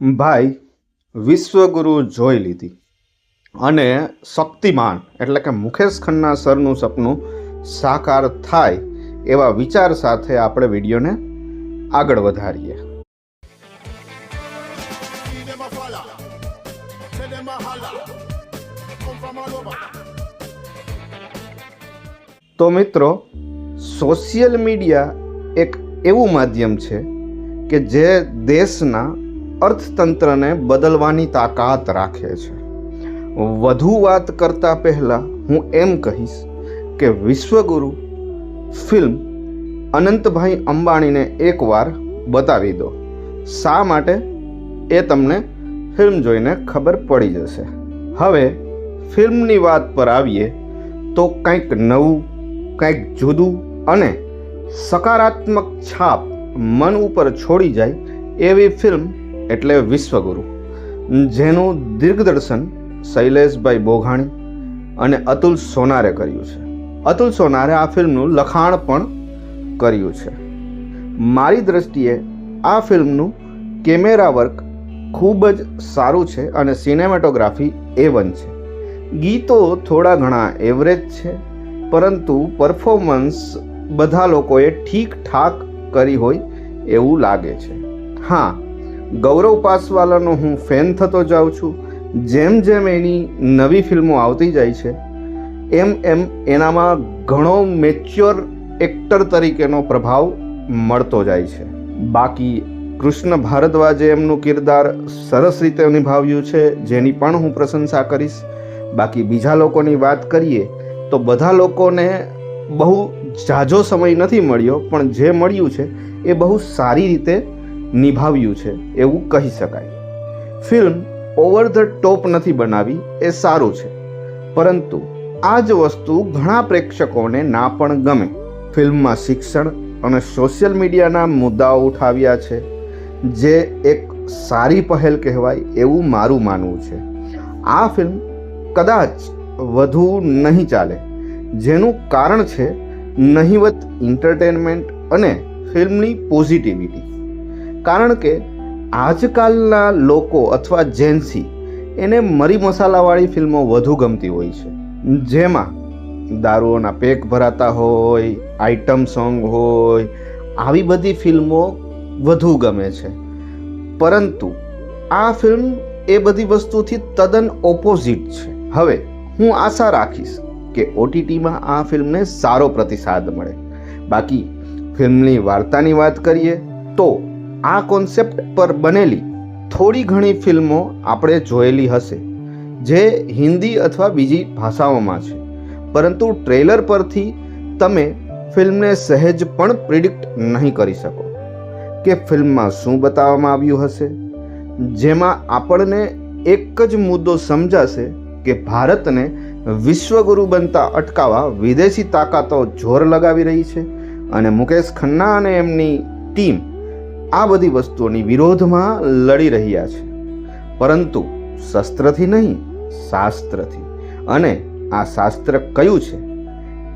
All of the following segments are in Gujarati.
ભાઈ વિશ્વગુરુ જોઈ લીધી અને શક્તિમાન, એટલે કે મુકેશ ખન્ના સરનું સપનું સાકાર થાય એવા વિચાર સાથે આપણે વિડીયોને આગળ વધારીએ. તો મિત્રો સોશિયલ મીડિયા એક એવું માધ્યમ છે કે જે દેશના અર્થતંત્રને બદલવાની તાકાત રાખે છે. વધુ વાત કરતા પહેલાં હું એમ કહીશ કે વિશ્વગુરુ ફિલ્મ અનંતભાઈ અંબાણીને એકવાર બતાવી દો. શા માટે? એ તમને ફિલ્મ જોઈને ખબર પડી જશે. હવે ફિલ્મની વાત પર આવીએ તો કંઈક નવું, કંઈક જુદું અને સકારાત્મક છાપ મન ઉપર છોડી જાય એવી ફિલ્મ એટલે વિશ્વગુરુ. જેનું દિગ્દર્શન શૈલેષભાઈ બોઘાણી અને અતુલ સોનારે કર્યું છે. અતુલ સોનારે આ ફિલ્મનું લખાણ પણ કર્યું છે. મારી દ્રષ્ટિએ આ ફિલ્મનું કેમેરા વર્ક ખૂબ જ સારું છે અને સિનેમેટોગ્રાફી એ વન છે. ગીતો થોડા ઘણા એવરેજ છે, પરંતુ પરફોર્મન્સ બધા લોકોએ ઠીક ઠાક કરી હોય એવું લાગે છે. હા ગૌરવ પાસવાલાનો હું ફેન થતો જાઉં છું. જેમ જેમ એની નવી ફિલ્મો આવતી જાય છે, એમ એમ એનામાં ઘણો મેચ્યોર એક્ટર તરીકેનો પ્રભાવ મળતો જાય છે. બાકી કૃષ્ણ ભારદ્વાજે એમનું કિરદાર સરસ રીતે નિભાવ્યું છે, જેની પણ હું પ્રશંસા કરીશ. બાકી બીજા લોકોની વાત કરીએ, તો બધા લોકોને બહુ ઝાઝો સમય નથી મળ્યો, પણ જે મળ્યું છે, એ બહુ સારી રીતે નિભાવ્યું છે, એવું કહી શકાય. ફિલ્મ ઓવર ધ ટોપ નથી બનાવી, એ સારું છે. પરંતુ આ જ વસ્તુ ઘણા પ્રેક્ષકોને ના પણ ગમે. ફિલ્મમાં શિક્ષણ અને સોશિયલ મીડિયાના મુદ્દાઓ ઉઠાવ્યા છે, જે એક સારી પહેલ કહેવાય એવું મારું માનવું છે. આ ફિલ્મ કદાચ વધુ નહીં ચાલે, જેનું કારણ છે નહિવત એન્ટરટેનમેન્ટ અને ફિલ્મની પોઝિટિવિટી કારણ કે આજકાલના લોકો અથવા જેન્સી એને મરી મસાલાવાળી ફિલ્મો વધુ ગમતી હોય છે. જેમાં દારૂઓના પેક ભરાતા હોય, આઇટમ સોંગ હોય, આવી બધી ફિલ્મો વધુ ગમે છે. પરંતુ આ ફિલ્મ એ બધી વસ્તુથી તદ્દન ઓપોઝિટ છે. હવે હું આશા રાખીશ કે ઓટીટીમાં આ ફિલ્મને સારો પ્રતિસાદ મળે. બાકી ફિલ્મની વાર્તાની વાત કરીએ તો આ કોન્સેપ્ટ પર બનેલી થોડી ઘણી ફિલ્મો આપણે જોયેલી હશે, જે હિન્દી અથવા બીજી ભાષાઓમાં છે. પરંતુ ટ્રેલર પરથી તમે ફિલ્મને સહેજ પણ પ્રિડિક્ટ નહીં કરી શકો. કે ફિલ્મમાં શું બતાવવામાં આવ્યું હશે? જેમાં આપણને એક જ મુદ્દો સમજાશે કે ભારતને વિશ્વગુરુ બનતા અટકાવવા વિદેશી તાકાતો જોર લગાવી રહી છે અને મુકેશ ખન્ના અને એમની ટીમ આ બધી વસ્તુઓની વિરોધમાં લડી રહ્યા છે. પરંતુ શસ્ત્રથી નહીં, શાસ્ત્રથી. અને આ શાસ્ત્ર કયું છે?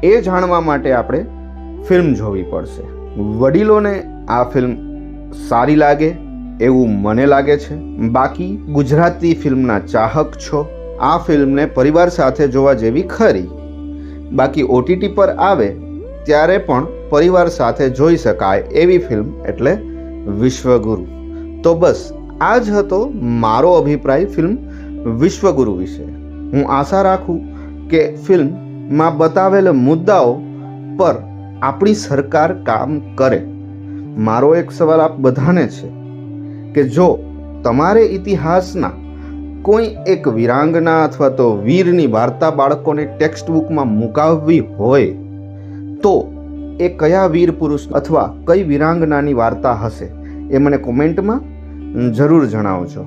એ જાણવા માટે આપણે ફિલ્મ જોવી પડશે. વડીલોને આ ફિલ્મ સારી લાગે એવું મને લાગે છે. બાકી ગુજરાતી ફિલ્મના ચાહક છો. આ ફિલ્મને પરિવાર સાથે જોવા જેવી ખરી. બાકી ઓટીટી પર આવે ત્યારે પણ પરિવાર સાથે જોઈ શકાય એવી ફિલ્મ, એટલે વિશ્વગુરુ. તો બસ, આ જ હતો મારો અભિપ્રાય ફિલ્મ વિશ્વગુરુ વિશે. હું આશા રાખું કે ફિલ્મમાં બતાવેલ મુદ્દાઓ પર આપણી સરકાર કામ કરે. મારો એક સવાલ આપ બધાને છે કે જો તમારે ઇતિહાસના કોઈ એક વિરાંગના અથવા તો વીરની વાર્તા બાળકોને ટેક્સ્ટ બુકમાં મુકાવવી હોય, તો એ કયા વીર પુરુષ અથવા કઈ વિરાંગનાની વાર્તા હશે? એ મને કોમેન્ટમાં જરૂર જણાવજો.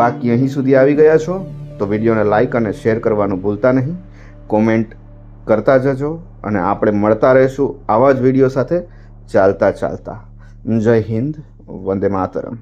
બાકી અહીં સુધી આવી ગયા છો તો વિડીયોને લાઇક અને શેર કરવાનું ભૂલતા નહીં. કોમેન્ટ કરતા જજો અને આપણે મળતા રહીશું આવા જ વીડિયો સાથે ચાલતા ચાલતા. જય હિન્દ, વંદે માતરમ.